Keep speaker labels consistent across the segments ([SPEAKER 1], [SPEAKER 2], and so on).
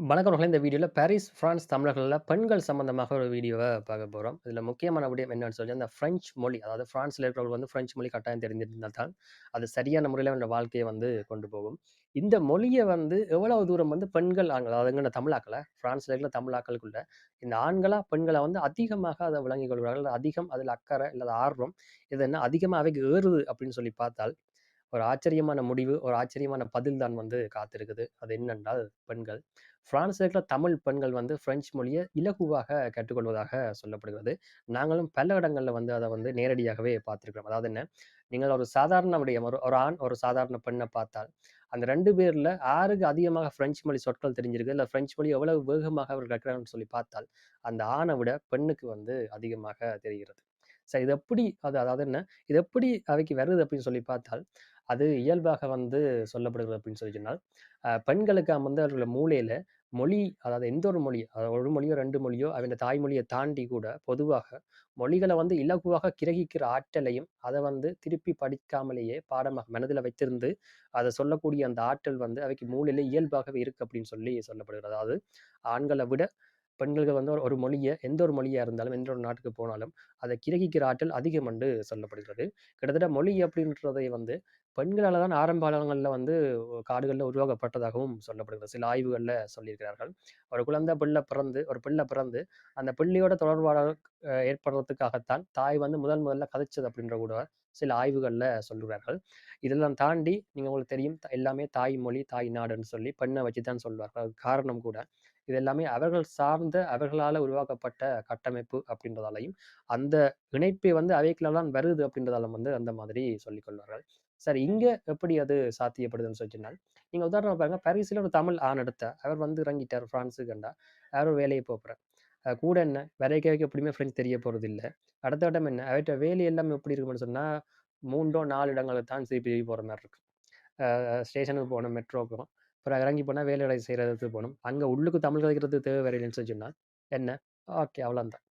[SPEAKER 1] வணக்கம் இந்த வீடியோவில் பாரிஸ் பிரான்ஸ் தமிழர்களில் பெண்கள் சம்பந்தமாக ஒரு வீடியோவை பார்க்க போகிறோம் இதில் முக்கியமான விடயம் என்னன்னு சொல்லி அந்த ஃப்ரெஞ்சு மொழி அதாவது ஃப்ரான்ஸில் இருக்கிறவங்க வந்து ஃப்ரெஞ்சு மொழி கட்டாயம் தெரிஞ்சிருந்தால் தான் அது சரியான முறையில் அந்த வாழ்க்கையை வந்து கொண்டு போகும். இந்த மொழியை வந்து எவ்வளவு தூரம் வந்து பெண்கள் ஆண்கள் அதாவது தமிழாக்களை ஃப்ரான்ஸில் இருக்கிற தமிழாக்களுக்குள்ள இந்த ஆண்களாக பெண்களை வந்து அதிகமாக அதை விளங்கிக் கொள்கிறார்கள் அதிகம் அதில் அக்கறை இல்லை ஆர்வம் இது என்ன அதிகமாக அவைக்கு ஏறுது அப்படின்னு சொல்லி பார்த்தால் ஒரு ஆச்சரியமான முடிவு ஒரு ஆச்சரியமான பதில் தான் வந்து காத்திருக்குது. அது என்னென்றால் பெண்கள். பிரான்ஸில் இருக்கிற தமிழ் பெண்கள் வந்து பிரெஞ்சு மொழியை இலகுவாக கற்றுக்கொள்வதாக சொல்லப்படுகிறது. நாங்களும் பல இடங்களில் வந்து அதை வந்து நேரடியாகவே பார்த்துருக்கிறோம். அதாவது என்ன? நீங்கள் ஒரு சாதாரண விடயம் ஒரு ஒரு ஆண் ஒரு சாதாரண பெண்ணை பார்த்தால் அந்த ரெண்டு பேரில் ஆறுக்கு அதிகமாக பிரெஞ்சு மொழி சொற்கள் தெரிஞ்சிருக்கு? இல்லை பிரெஞ்சு மொழி எவ்வளவு வேகமாக அவர் கற்கிறாங்கன்னு சொல்லி பார்த்தால் அந்த ஆணை விட பெண்ணுக்கு வந்து அதிகமாக தெரிகிறது. சரி இது எப்படி அது அதாவது என்ன இது எப்படி அவைக்கு வருது அப்படின்னு சொல்லி பார்த்தால் அது இயல்பாக வந்து சொல்லப்படுகிறது அப்படின்னு சொல்லி சொன்னால் பெண்களுக்கு வந்து அவர்களோட மூலையில மொழி அதாவது எந்த ஒரு மொழி அதாவது ஒரு மொழியோ ரெண்டு மொழியோ அவன் தாய்மொழியை தாண்டி கூட பொதுவாக மொழிகளை வந்து இலகுவாக கிரகிக்கிற ஆற்றலையும் அதை வந்து திருப்பி படிக்காமலேயே பாடமாக மனதில் வைத்திருந்து அதை சொல்லக்கூடிய அந்த ஆற்றல் வந்து அவைக்கு மூலையில இயல்பாகவே இருக்கு அப்படின்னு சொல்லி சொல்லப்படுகிறது. அதாவது ஆண்களை விட பெண்களுக்கு வந்து ஒரு மொழியை எந்த ஒரு மொழியாக இருந்தாலும் எந்த ஒரு நாட்டுக்கு போனாலும் அதை கிரகிக்கிற ஆற்றல் அதிகம் என்று சொல்லப்படுகிறது. கிட்டத்தட்ட மொழி அப்படின்றதை வந்து பெண்களால் தான் ஆரம்ப காலங்களில் வந்து காடுகளில் உருவாக்கப்பட்டதாகவும் சொல்லப்படுகிறது. சில ஆய்வுகளில் சொல்லியிருக்கிறார்கள். ஒரு குழந்தை பிள்ளை பிறந்து ஒரு பிள்ளை பிறந்து அந்த பிள்ளையோட தொடர்பாளர் ஏற்படுறதுக்காகத்தான் தாய் வந்து முதல் முதல்ல கதைச்சது அப்படின்ற கூட சில ஆய்வுகளில் சொல்கிறார்கள் இதெல்லாம் தாண்டி நீங்கள் உங்களுக்கு தெரியும் எல்லாமே தாய் மொழி தாய் நாடுன்னு சொல்லி பெண்ணை வச்சு தான் சொல்வார்கள் காரணம் கூட இது எல்லாமே அவர்கள் சார்ந்த அவர்களால் உருவாக்கப்பட்ட கட்டமைப்பு அப்படின்றதாலையும் அந்த இணைப்பை வந்து அவைக்குள்ள தான் வருது அப்படின்றதால வந்து அந்த மாதிரி சொல்லிக் கொள்வார்கள் சார் இங்கே எப்படி அது சாத்தியப்படுதுன்னு சொல்லிச்சுனால் நீங்கள் உதாரணம் பாருங்க பாரிஸில் ஒரு தமிழ் ஆண் எடுத்த அவர் வந்து இறங்கிட்டார் பிரான்ஸு கண்டா அவர் வேலையை போகிறார் கூட என்ன வரைக்கும் எப்படியுமே ஃப்ரெண்ட்ஸ் தெரிய போகிறது இல்லை. அடுத்த இடம் என்ன அவர்கிட்ட வேலை எல்லாமே எப்படி இருக்குன்னு சொன்னால் மூன்றோ நாலு இடங்களை தான் சிபி போகிற மாதிரி இருக்கு ஸ்டேஷனுக்கு போகணும் மெட்ரோக்கும் அப்புறம் இறங்கி போனால் வேலை செய்கிறதுக்கு போகணும். அங்கே உள்ளுக்கு தமிழ் கதைக்கிறது தேவை வரையில்னு சொன்னால் என்ன? ஓகே அவ்வளோந்தான்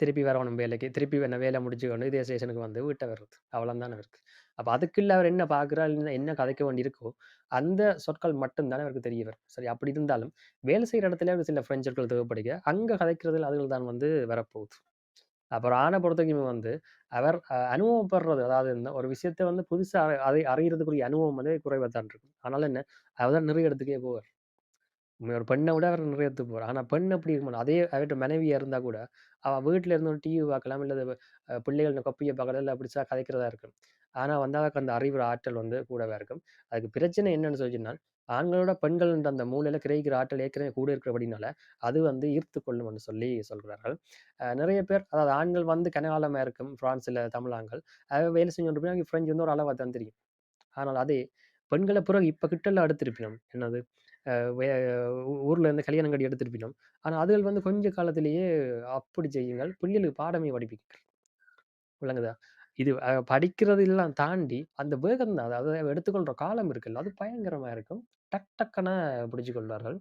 [SPEAKER 1] திருப்பி வரணும் வேலைக்கு. திருப்பி என்ன வேலை முடிச்சுக்கணும் இதே ஸ்டேஷனுக்கு வந்து வீட்டை வர்றது. அவ்வளோதான் இருக்கு. அப்போ அதுக்குள்ள அவர் என்ன பார்க்குறாரு என்ன கதைக்க வேண்டியிருக்கோ அந்த சொற்கள் மட்டும்தானே அவருக்கு தெரிய வரும். சரி அப்படி இருந்தாலும் வேலை செய்கிற இடத்துல சில ஃப்ரெஞ்ச் சொற்கள் தேவைப்படுக அங்கே கதைக்கிறதுல அதுகள் தான் வந்து வரப்போகுது. அப்புறம் ஆன பொறுத்தவரைக்கும் வந்து அவர் அனுபவப்படுறது அதாவது இந்த ஒரு விஷயத்த வந்து புதுசாக அதை அறிகிறதுக்குரிய அனுபவம் வந்து குறைவாக தான் இருக்கும். அதனால என்ன அவர் தான் நிறைய இடத்துக்கே போவார். ஒரு பெண்ணை விட அவர் நிறைய எடுத்து போவார் ஆனால் பெண் அப்படி இருக்கணும்? அதே அவர்கிட்ட மனைவியாக இருந்தால் கூட அவள் வீட்டில் இருந்து டிவி பார்க்கலாம் இல்லை பிள்ளைகள் கொப்பியை பார்க்கலாம் இல்லை அப்படி கதைக்கிறதா இருக்கும். ஆனால் வந்து அவருக்கு அந்த அறிவு ஆற்றல் வந்து கூடவே இருக்கும். அதுக்கு பிரச்சனை என்னன்னு சொல்லிச்சுன்னா ஆண்களோட பெண்கள் அந்த மூலையில கிரகிக்கிற ஆற்றல் ஏற்கனவே கூட இருக்கிறபடினால அது வந்து ஈர்த்து கொள்ளும் சொல்லி சொல்கிறார்கள். நிறைய பேர் அதாவது ஆண்கள் வந்து கனகாலமாக இருக்கும் பிரான்ஸில் தமிழாங்கள் வேலை செஞ்சு ஃப்ரெஞ்சு வந்து ஒரு அளவாக தான் தெரியும். ஆனால் அதே பெண்களை பிறகு இப்போ கிட்டல அடுத்திருப்பினோம் என்னது? ஊர்ல இருந்து கல்யாணம் கட்டி போயிடும் ஆனால் அதுகள் வந்து கொஞ்ச காலத்திலேயே அப்படி செய்யுங்கள். பிள்ளைகளுக்கு பாடமே படிப்பிக்க விளங்குதா? இது படிக்கிறது எல்லாம் தாண்டி அந்த வேகம் தான். அதாவது எடுத்துக்கொள்ற காலம் இருக்குல்ல அது பயங்கரமா இருக்கும். டக் டக்கன பிடிச்சு கொள்வார்கள்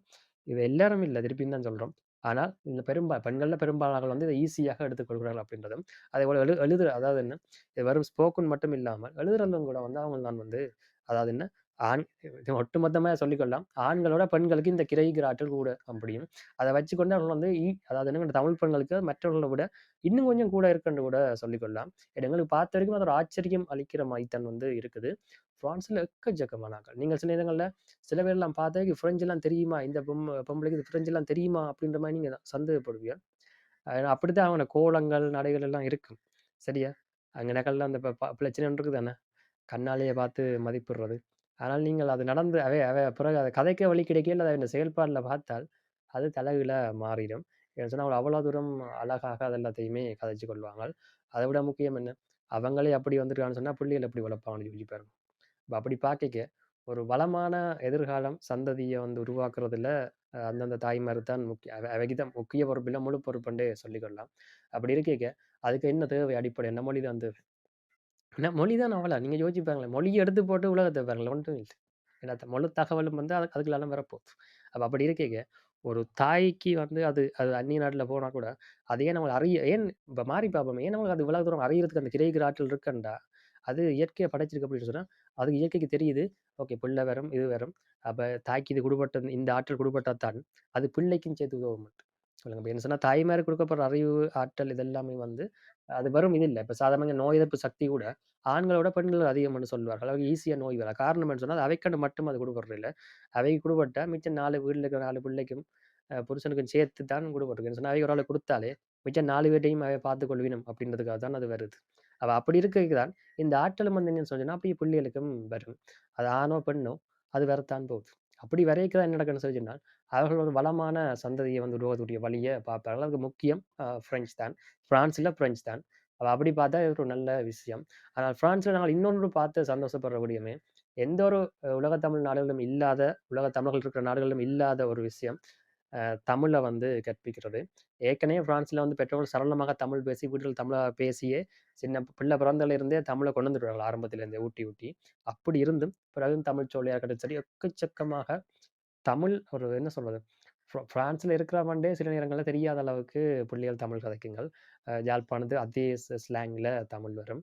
[SPEAKER 1] இது எல்லாரும் இல்லை திருப்பியும் தான் சொல்றோம். ஆனால் இந்த பெரும்பா பெண்களில் பெரும்பாலானவர்கள் வந்து இதை ஈஸியாக எடுத்துக்கொள்கிறார்கள் அப்படின்றதும் அதே போல் எழு எழுதுற அதாவது என்ன இது வெறும் ஸ்போக்கன் மட்டும் இல்லாமல் எழுதுறதும் கூட வந்து அவங்க தான் வந்து அதாவது என்ன ஆண் ஒட்டுமொத்தமாக சொல்லிக்கொள்ளலாம் ஆண்களோட பெண்களுக்கு இந்த கிரைகிற ஆற்றல் கூட அப்படியும் அதை வச்சுக்கொண்டு அவர்கள் வந்து அதாவது என்ன தமிழ் பெண்களுக்கு மற்றவர்களை விட இன்னும் கொஞ்சம் கூட இருக்குன்னு கூட சொல்லிக்கொள்ளலாம் எங்களுக்கு பார்த்த வரைக்கும் அது ஒரு ஆச்சரியம் அளிக்கிற மாதிரித்தன் வந்து இருக்குது. ஃப்ரான்ஸில் எக்கச்சக்கமானாக்கள். நீங்கள் சில இடங்களில் சில பேர்லாம் பார்த்தா ஃப்ரெஞ்செல்லாம் தெரியுமா? இந்த பொம் பொம்பளைக்கு இது ஃப்ரெஞ்செல்லாம் தெரியுமா? அப்படின்ற மாதிரி நீங்கள் சந்தேகப்படுவீங்க அப்படித்தான் அவங்க கோலங்கள் நடைகள் எல்லாம் இருக்கும். சரியா? அங்கே நகல்ல அந்த பிரச்சனை இருக்குது தானே கண்ணாலேயே பார்த்து மதிப்பிடுறது. ஆனால் நீங்கள் அது நடந்து அவை அவை பிறகு அதை கதைக்க வழி கிடைக்கல அதை இந்த செயல்பாடில் பார்த்தால் அது தலைகீழ மாறிடும். ஏன்னு சொன்னால் அவ்வளோ தூரம் அழகாக அது எல்லாத்தையுமே கதைச்சு கொள்வாங்க அதை விட முக்கியம் என்ன? அவங்களே அப்படி வந்துருக்கான்னு சொன்னால் பிள்ளைகள் எப்படி வளர்ப்பாங்கன்னு யோசிப்பாரு இப்போ அப்படி பார்க்க ஒரு வளமான எதிர்காலம் சந்ததியை வந்து உருவாக்குறதுல அந்தந்த தாய்மார் தான் முக்கிய அவைக்கு முக்கிய முக்கிய பொறுப்பில் முழு பொறுப்புண்டே சொல்லிக்கொள்ளலாம் அப்படி இருக்க அதுக்கு என்ன தேவை அடிப்படை? என்ன மொழி தான் தேவை? ஏன்னா மொழி தான் அவ்வளோ நீங்கள் யோசிப்பாங்களே மொழியை எடுத்து போட்டு உலகத்தை பாருங்களேன். ஒன்றும் இல்லை. ஏன்னா மொழி தகவலும் வந்து அது அதுக்குள்ளால வரப்போகுது. அப்போ அப்படி இருக்கீங்க. ஒரு தாய்க்கு வந்து அது அது அந்நிய நாட்டில் போனால் கூட அதையே நம்ம அறிய ஏன் இப்போ மாறி பார்ப்போம் ஏன் நம்மளுக்கு அது இவ்வளோ தூரம் அறியறதுக்கு அந்த கிரைகிற ஆற்றல் இருக்குண்டா? அது இயற்கையை படைச்சிருக்கு அப்படின்னு சொன்னால் அது இயற்கைக்கு தெரியுது. ஓகே பிள்ளை வரும் இது வரும். அப்போ தாய்க்கு இது குடுபட்ட இந்த ஆற்றல் குடுபட்டால் தான், அது பிள்ளைக்கும் சேர்த்து உதவும். சொல்லுங்க. இப்ப என்ன சொன்னா தாய்மாருக்கு கொடுக்கப்படுற அறிவு, ஆற்றல் இதெல்லாமே வந்து அது வெறும் இது இல்ல. இப்ப சாதாரண நோய் எதிர்ப்பு சக்தி கூட ஆண்களோட பெண்கள் அதிகம்னு சொல்லுவார்கள். அளவுக்கு ஈஸியா நோய் வர காரணம் என்ன சொன்னா, அவைக்கண்டு மட்டும் அது குடுபடுறது இல்ல. அவைக்கு குடுபட்டா மிச்சம் 4 வீட்ல இருக்கிற 4 பிள்ளைக்கும், அ புருஷனுக்கும் சேர்த்து தான் என்ன சொன்னா அவைக்கு ஒரு ஆளுக்கு குடுத்தாலே, மிச்சம் 4 பேத்தையும் அவை பார்த்துக்கொள்வினும் அப்படின்றதுக்காக தான் அது வருது. அவள் அப்படி இருக்கிறதுக்கு தான், இந்த ஆற்றலும் வந்து என்னன்னு சொன்னா, அப்படியே பிள்ளைகளுக்கும் வரும். அது ஆணோ, பெண்ணோ அது வரத்தான் போகுது. அப்படி வரையக்க தான் என்ன நடக்குன்னு சொல்லி அவர்கள் ஒரு வளமான சந்ததியை வந்து உருவாக்கக்கூடிய வழியை பார்ப்பார்கள். அதுக்கு முக்கியம் ஃப்ரெஞ்ச் தான். பிரான்ஸ்ல ஃப்ரெஞ்ச் தான். அப்ப அப்படி பார்த்தா இது ஒரு நல்ல விஷயம். ஆனால் பிரான்ஸ்ல நாங்கள் இன்னொன்று பார்த்து சந்தோஷப்படுற விடயமே, எந்த ஒரு உலகத்தமிழ் நாடுகளிலும் இல்லாத, உலக தமிழர்கள் இருக்கிற நாடுகளிலும் இல்லாத ஒரு விஷயம், தமிழை வந்து கற்பிக்கிறது. ஏற்கனவே ஃப்ரான்ஸில் வந்து பெற்றோர்கள் சரளமாக தமிழ் பேசி, வீட்டில் தமிழாக பேசியே சின்ன பிள்ளை பிறந்தல இருந்தே தமிழை கொண்டு வந்துடுவார்கள் ஆரம்பத்திலேருந்தே ஊட்டி, ஊட்டி. அப்படி இருந்தும் பிறகும் தமிழ் சோழியாக இருக்கட்டும் சரி, எக்கச்சக்கமாக தமிழ் ஒரு என்ன சொல்வது ஃப்ரான்ஸில் பிரான்ஸ்ல இருக்கிறவன்டே சில நேரங்களில் தெரியாத அளவுக்கு புள்ளிகள் தமிழ் கதைக்குங்கள். அ யாழ்ப்பாணத்து அதே ஸ்லாங்கில் தமிழ் வரும்.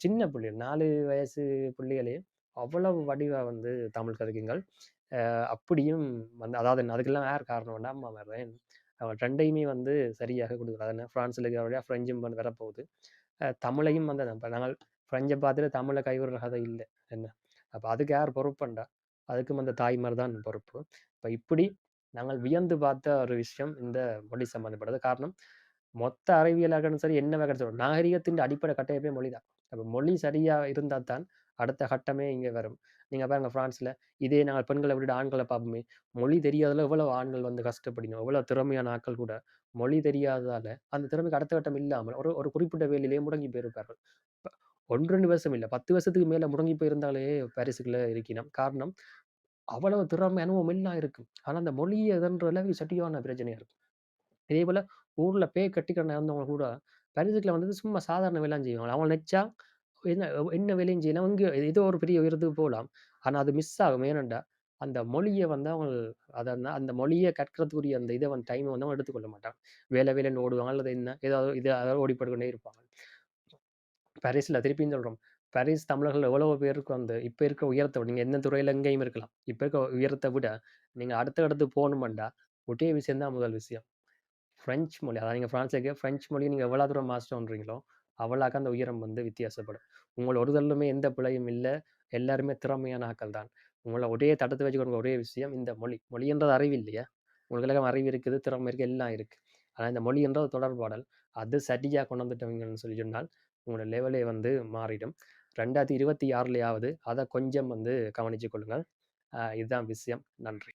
[SPEAKER 1] சின்ன பிள்ளைகள் நாலு வயசு புள்ளிகளே அவ்வளவு வடிவாக வந்து தமிழ் கதைக்குங்கள். அப்படியும் வந்து அதாவது அதுக்கெல்லாம் யார் காரணம் அம்மாமார் தான். அவ 2யுமே வந்து சரியாக குடுக்குறா. அது என்ன இருக்கிற வழியா ஃப்ரெஞ்சும் வந்து வரப்போகுது. தமிழையும் வந்து நாங்கள் ஃப்ரெஞ்சை பார்த்துட்டு தமிழை கைவிடுற கதை இல்ல. என்ன? அப்போ அதுக்கு யார் பொறுப்புண்டா? அதுக்கும் அந்த தாய்மார் தான் பொறுப்பு. இப்ப இப்படி நாங்கள் வியந்து பார்த்த ஒரு விஷயம் இந்த மொழி சம்மந்தப்பட்டது காரணம், மொத்த அறிவியலாகட்டும் சரி, என்ன இருக்கட்டும் நாகரிகத்தின் அடிப்படை கட்டமைப்பே மொழிதான். அப்போ மொழி சரியா இருந்தால் தான், அடுத்த கட்டமே இங்க வரும். நீங்க பாருங்கள் பிரான்ஸ்ல, இதே நாங்கள் பெண்களை விட்டுட்டு ஆண்களை பார்ப்போமே, மொழி தெரியாததுல எவ்வளவு ஆண்கள் வந்து கஷ்டப்படணும். எவ்வளவு திறமையான ஆட்கள் கூட, மொழி தெரியாததால, அந்த திறமைக்கு அடுத்த கட்டம் இல்லாமல் ஒரு ஒரு குறிப்பிட்ட வேலையிலேயே முடங்கி போயிருப்பார்கள். ஒன்று ரெண்டு வருஷம் இல்ல. 10 வருஷத்துக்கு மேல முடங்கி போயிருந்தாலே பாரிஸ்குள்ள இருக்கணும் காரணம், அவ்வளவு திறமை, அனுபவம் எல்லாம் இருக்கும். ஆனா அந்த மொழி எதுன்ற அளவுக்கு சட்டியான பிரச்சனையாக இருக்கும். இதேபோல ஊர்ல பேய் கட்டிக்கிற இருந்தவங்க கூட, பாரிஸ்குள்ள வந்து சும்மா சாதாரண வேலை செய்வாங்க. அவங்க நினச்சா என்ன என்ன வேலையும் செய்யலாம். இங்க ஏதோ ஒரு பெரிய உயரத்துக்கு போகலாம் ஆனா அது மிஸ் ஆகும். ஏனண்டா அந்த மொழியை வந்து அவங்க அத அந்த மொழியை கற்கிறதுக்குரிய அந்த இதை வந்து டைமை வந்து அவங்க எடுத்துக்கொள்ள மாட்டாங்க. வேலை வேலைன்னு ஓடுவாங்க. அல்லது என்ன ஏதாவது இது அதாவது ஓடிப்படுக்கொண்டே இருப்பாங்க. பாரிஸ்ல திருப்பியும் சொல்றோம். பாரிஸ் தமிழர்கள் எவ்வளவு பேருக்கு வந்து இப்ப இருக்க உயரத்தை விட நீங்க எந்த துறையில எங்கேயும் இருக்கலாம். இப்ப இருக்க உயரத்தை விட, நீங்க அடுத்த அடுத்து போகணுமெண்டா, ஒரே விஷயம் தான் முதல் விஷயம். பிரெஞ்சு மொழி. அதாவது நீங்க பிரான்ஸ்ல இருக்க பிரெஞ்ச் மொழிய நீங்க எவ்வளவு தூரம் மாஸ்டர் பண்றீங்களோ, அவளாக அந்த உயரம் வந்து வித்தியாசப்படும். உங்களை ஒருதல்லுமே எந்த பிழையும் இல்லை எல்லாருமே திறமையான ஆக்கள் தான். உங்களை ஒரே தட்டத்துல வச்சுக்கொண்ட ஒரே விஷயம் இந்த மொழி. மொழின்றது அறிவு இல்லையா? உங்களுக்கு அறிவு இருக்குது, திறமை இருக்குது எல்லாம் இருக்குது ஆனால் இந்த மொழின்றது தொடர்பாடல். அது சரியாக கொண்டு வந்துட்டீங்கன்னு சொல்லி சொன்னால், உங்களோட லெவலே வந்து மாறிடும். ரெண்டாயிரத்தி இருபத்தி ஆறுலையாவது அதை கொஞ்சம் வந்து கவனிச்சுக் கொள்ளுங்கள். இதுதான் விஷயம். நன்றி.